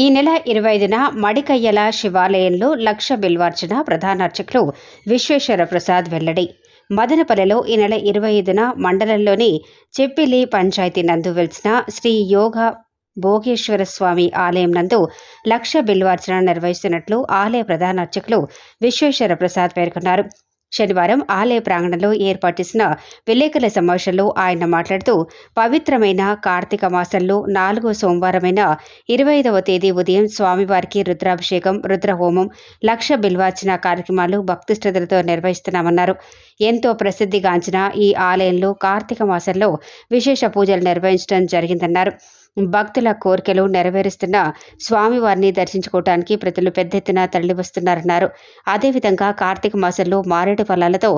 ఈ నెల ఇరవై ఐదున మడికయ్యల శివాలయంలో లక్ష బిల్వార్చన ప్రధాన అర్చకులు విశ్వేశ్వర ప్రసాద్ వెల్లడి. మదనపల్లెలో ఈ నెల ఇరవై ఐదున మండలంలోని చెప్పిలి పంచాయతీ నందు వెలిసిన శ్రీ యోగ భోగేశ్వర స్వామి ఆలయం నందు లక్ష బిల్వార్చన నిర్వహిస్తున్నట్లు ఆలయ ప్రధాన అర్చకులు విశ్వేశ్వర ప్రసాద్ పేర్కొన్నారు. శనివారం ఆలయ ప్రాంగణంలో ఏర్పాటు చేసిన విలేకరుల సమావేశంలో ఆయన మాట్లాడుతూ పవిత్రమైన కార్తీక మాసంలో నాలుగో సోమవారమైన ఇరవై ఐదవ తేదీ ఉదయం స్వామివారికి రుద్రాభిషేకం రుద్రహోమం లక్ష బిల్వార్చన కార్యక్రమాలు భక్తి నిర్వహిస్తున్నామన్నారు. ఎంతో ప్రసిద్ధిగాంచిన ఈ ఆలయంలో కార్తీక మాసంలో విశేష పూజలు నిర్వహించడం జరిగిందన్నారు. భక్తుల కోరికలు నెరవేరుస్తున్న స్వామివారిని దర్శించుకోవడానికి ప్రజలు పెద్ద ఎత్తున తరలి వస్తున్నారన్నారు అదేవిధంగా కార్తీక మాసంలో మారేడు ఫలాలతో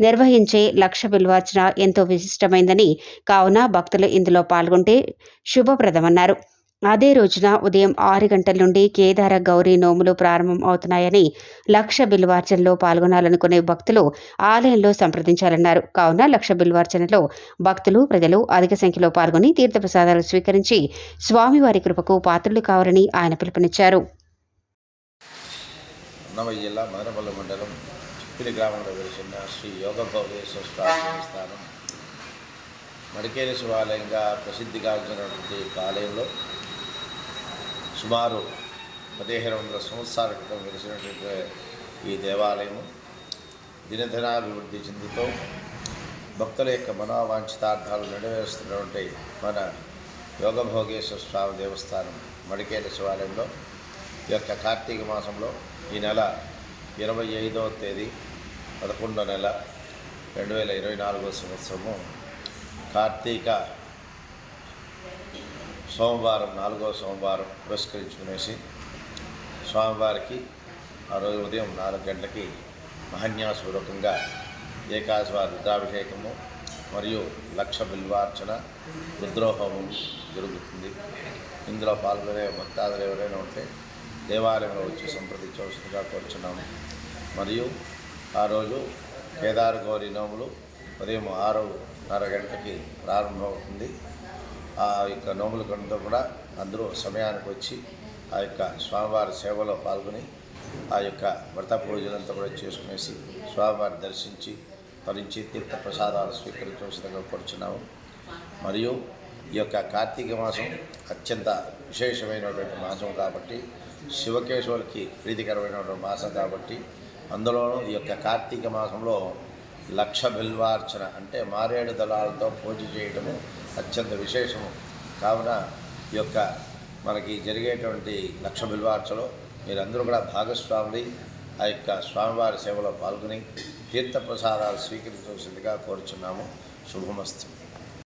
నిర్వహించే లక్ష విలువార్చన ఎంతో విశిష్టమైందని కావున భక్తులు ఇందులో పాల్గొంటే శుభప్రదమన్నారు. అదే రోజున ఉదయం ఆరు గంటల నుండి కేదార గౌరీ నోములు ప్రారంభం అవుతున్నాయని లక్ష బిల్వార్చనలో పాల్గొనాలనుకునే భక్తులు ఆలయంలో సంప్రదించాలన్నారు. కావున లక్ష బిల్వార్చనలో భక్తులు ప్రజలు అధిక సంఖ్యలో పాల్గొని తీర్థప్రసాదాలు స్వీకరించి స్వామివారి కృపకు పాత్రులు కావాలని ఆయన పిలుపునిచ్చారు. జిల్లా మండలం గ్రామంలో వెలిసిన శ్రీ యోగ మడికేరి శివాలయంగా ప్రసిద్ధిగాంచినటువంటి ఆలయంలో సుమారు పదిహేను వందల సంవత్సరాల క్రితం వెలిసినటువంటి ఈ దేవాలయము దినదినాభివృద్ధి చెందుతూ భక్తుల యొక్క మనోవాంఛితార్థాలు నెరవేరుస్తున్నటువంటి మన యోగభోగేశ్వర స్వామి దేవస్థానం మడికేరి శివాలయంలో ఈ యొక్క కార్తీక మాసంలో ఈ నెల ఇరవై ఐదవ తేదీ పదకొండో నెల రెండు వేల ఇరవై నాలుగో సంవత్సరము కార్తీక సోమవారం నాలుగవ సోమవారం పురస్కరించుకునేసి స్వామివారికి ఆ రోజు ఉదయం నాలుగు గంటలకి మహన్యాసపూర్వకంగా ఏకాశవారి రుద్రాభిషేకము మరియు లక్ష బిల్వార్చన రుద్రోహోమం జరుగుతుంది. ఇందులో పాల్గొనే భక్తాదులు ఎవరైనా ఉంటే దేవాలయంలో వచ్చి సంప్రదించవలసిందిగా కోరుచున్నాము. మరియు ఆ రోజు కేదార గౌరీ నోములు ఉదయం ఆరున్నర గంటకి ప్రారంభమవుతుంది. ఆ యొక్క నోములు కంటే కూడా అందరూ సమయానికి వచ్చి ఆ యొక్క స్వామివారి సేవలో పాల్గొని ఆ యొక్క వ్రత పూజలంతా కూడా చేసుకునేసి స్వామివారిని దర్శించి తరించి తీర్థ ప్రసాదాలు స్వీకరించవలసిందిగా కోరుచున్నాము. మరియు ఈ యొక్క కార్తీక మాసం అత్యంత విశేషమైనటువంటి మాసం కాబట్టి శివకేశవులకి ప్రీతికరమైనటువంటి మాసం కాబట్టి అందులోనూ ఈ యొక్క కార్తీక మాసంలో లక్ష బిల్వార్చన అంటే మారేడు దళాలతో పూజ చేయడము అత్యంత విశేషము. కావున ఈ యొక్క మనకి జరిగేటువంటి లక్ష బిల్వార్చలో మీరందరూ కూడా భాగస్వాములై ఆ యొక్క స్వామివారి సేవలో పాల్గొని తీర్థప్రసాదాలు స్వీకరించవలసిందిగా కోరుచున్నాము. శుభమస్తు.